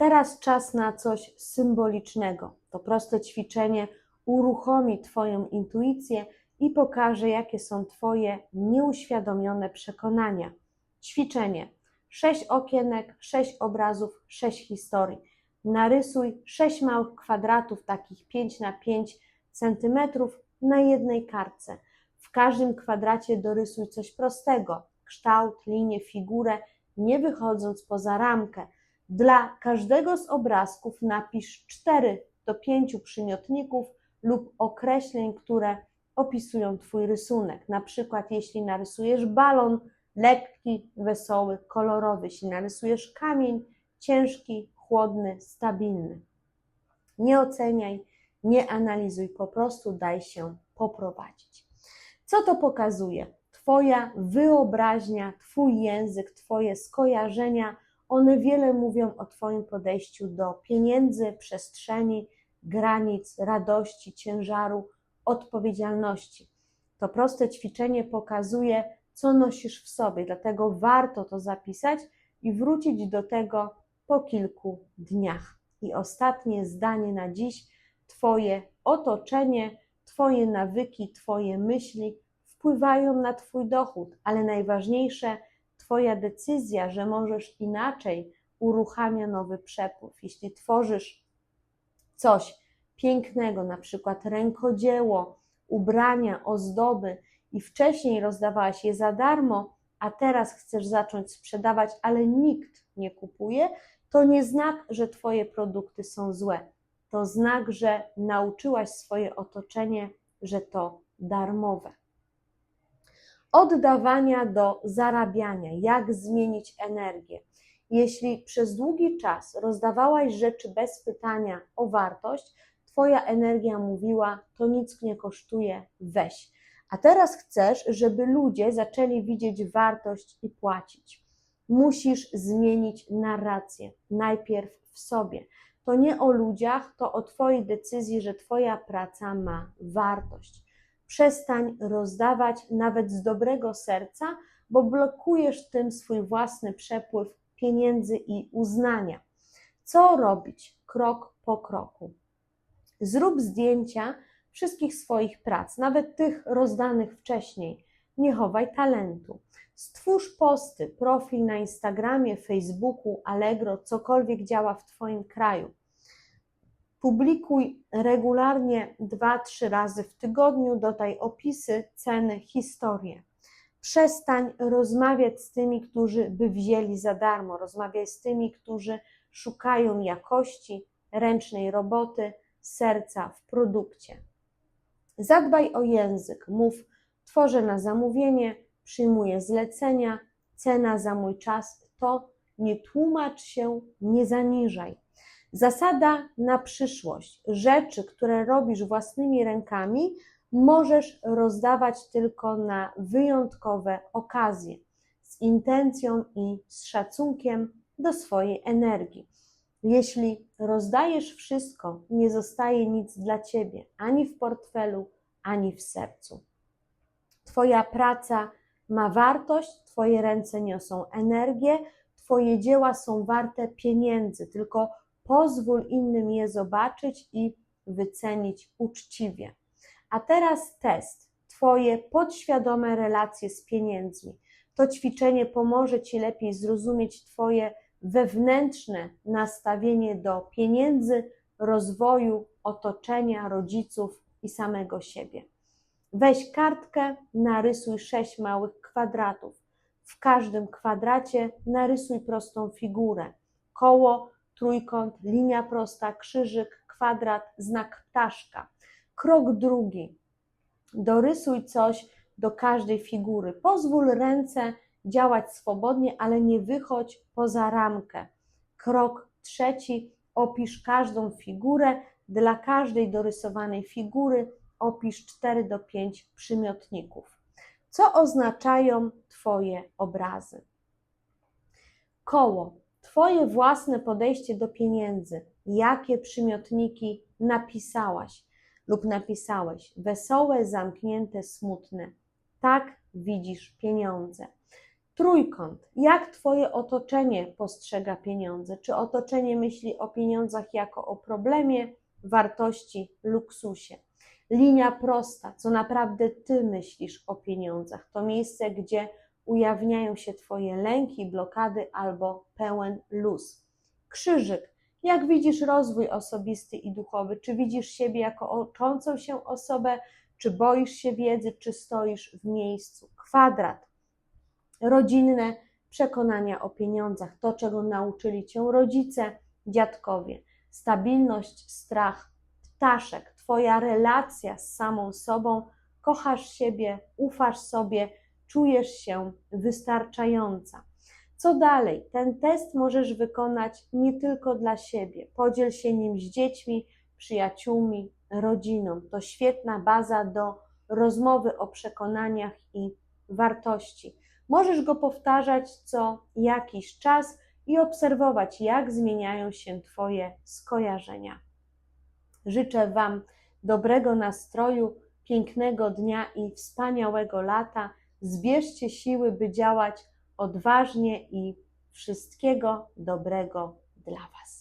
Teraz czas na coś symbolicznego. To proste ćwiczenie uruchomi Twoją intuicję i pokaże, jakie są Twoje nieuświadomione przekonania. Ćwiczenie. Sześć okienek, sześć obrazów, sześć historii. Narysuj sześć małych kwadratów, takich 5 na 5 centymetrów na jednej kartce. W każdym kwadracie dorysuj coś prostego, kształt, linię, figurę, nie wychodząc poza ramkę. Dla każdego z obrazków napisz 4 do 5 przymiotników lub określeń, które opisują Twój rysunek. Na przykład, jeśli narysujesz balon, lekki, wesoły, kolorowy, jeśli narysujesz kamień, ciężki, chłodny, stabilny. Nie oceniaj, nie analizuj, po prostu daj się poprowadzić. Co to pokazuje? Twoja wyobraźnia, Twój język, Twoje skojarzenia, one wiele mówią o Twoim podejściu do pieniędzy, przestrzeni, granic, radości, ciężaru, odpowiedzialności. To proste ćwiczenie pokazuje, co nosisz w sobie, dlatego warto to zapisać i wrócić do tego po kilku dniach. I ostatnie zdanie na dziś: Twoje otoczenie, Twoje nawyki, Twoje myśli wpływają na Twój dochód, ale najważniejsze, Twoja decyzja, że możesz inaczej, uruchamia nowy przepływ. Jeśli tworzysz coś pięknego, na przykład rękodzieło, ubrania, ozdoby i wcześniej rozdawałaś je za darmo, a teraz chcesz zacząć sprzedawać, ale nikt nie kupuje, to nie znak, że Twoje produkty są złe. To znak, że nauczyłaś swoje otoczenie, że to darmowe. Oddawania do zarabiania, jak zmienić energię. Jeśli przez długi czas rozdawałaś rzeczy bez pytania o wartość, Twoja energia mówiła: To nic nie kosztuje, weź. A teraz chcesz, żeby ludzie zaczęli widzieć wartość i płacić. Musisz zmienić narrację, najpierw w sobie. To nie o ludziach, to o Twojej decyzji, że Twoja praca ma wartość. Przestań rozdawać nawet z dobrego serca, bo blokujesz tym swój własny przepływ pieniędzy i uznania. Co robić krok po kroku? Zrób zdjęcia wszystkich swoich prac, nawet tych rozdanych wcześniej. Nie chowaj talentu. Stwórz posty, profil na Instagramie, Facebooku, Allegro, cokolwiek działa w Twoim kraju. Publikuj regularnie 2-3 razy w tygodniu, dodaj opisy, ceny, historie. Przestań rozmawiać z tymi, którzy by wzięli za darmo. Rozmawiaj z tymi, którzy szukają jakości, ręcznej roboty, serca w produkcie. Zadbaj o język, mów, tworzę na zamówienie, przyjmuję zlecenia, cena za mój czas to nie tłumacz się, nie zaniżaj. Zasada na przyszłość. Rzeczy, które robisz własnymi rękami, możesz rozdawać tylko na wyjątkowe okazje, z intencją i z szacunkiem do swojej energii. Jeśli rozdajesz wszystko, nie zostaje nic dla ciebie ani w portfelu, ani w sercu. Twoja praca ma wartość, Twoje ręce niosą energię, Twoje dzieła są warte pieniędzy, tylko pozwól innym je zobaczyć i wycenić uczciwie. A teraz test. Twoje podświadome relacje z pieniędzmi. To ćwiczenie pomoże Ci lepiej zrozumieć Twoje wewnętrzne nastawienie do pieniędzy, rozwoju, otoczenia, rodziców i samego siebie. Weź kartkę, narysuj sześć małych kwadratów. W każdym kwadracie narysuj prostą figurę: koło, trójkąt, linia prosta, krzyżyk, kwadrat, znak ptaszka. Krok drugi. Dorysuj coś do każdej figury. Pozwól ręce działać swobodnie, ale nie wychodź poza ramkę. Krok trzeci. Opisz każdą figurę. Dla każdej dorysowanej figury opisz 4 do 5 przymiotników. Co oznaczają Twoje obrazy? Koło. Twoje własne podejście do pieniędzy. Jakie przymiotniki napisałaś lub napisałeś? Wesołe, zamknięte, smutne. Tak widzisz pieniądze Trójkąt. Jak Twoje otoczenie postrzega pieniądze? Czy otoczenie myśli o pieniądzach jako o problemie, wartości, luksusie? Linia prosta. Co naprawdę Ty myślisz o pieniądzach? To miejsce, gdzie ujawniają się Twoje lęki, blokady albo pełen luz. Krzyżyk. Jak widzisz rozwój osobisty i duchowy? Czy widzisz siebie jako uczącą się osobę, czy boisz się wiedzy, czy stoisz w miejscu? Kwadrat. Rodzinne przekonania o pieniądzach, to czego nauczyli cię rodzice, dziadkowie. Stabilność, strach, ptaszek, Twoja relacja z samą sobą, kochasz siebie, ufasz sobie, czujesz się wystarczająca. Co dalej? Ten test możesz wykonać nie tylko dla siebie. Podziel się nim z dziećmi, przyjaciółmi, rodziną. To świetna baza do rozmowy o przekonaniach i wartości. Możesz go powtarzać co jakiś czas i obserwować, jak zmieniają się Twoje skojarzenia. Życzę Wam dobrego nastroju, pięknego dnia i wspaniałego lata. Zbierzcie siły, by działać odważnie i wszystkiego dobrego dla Was.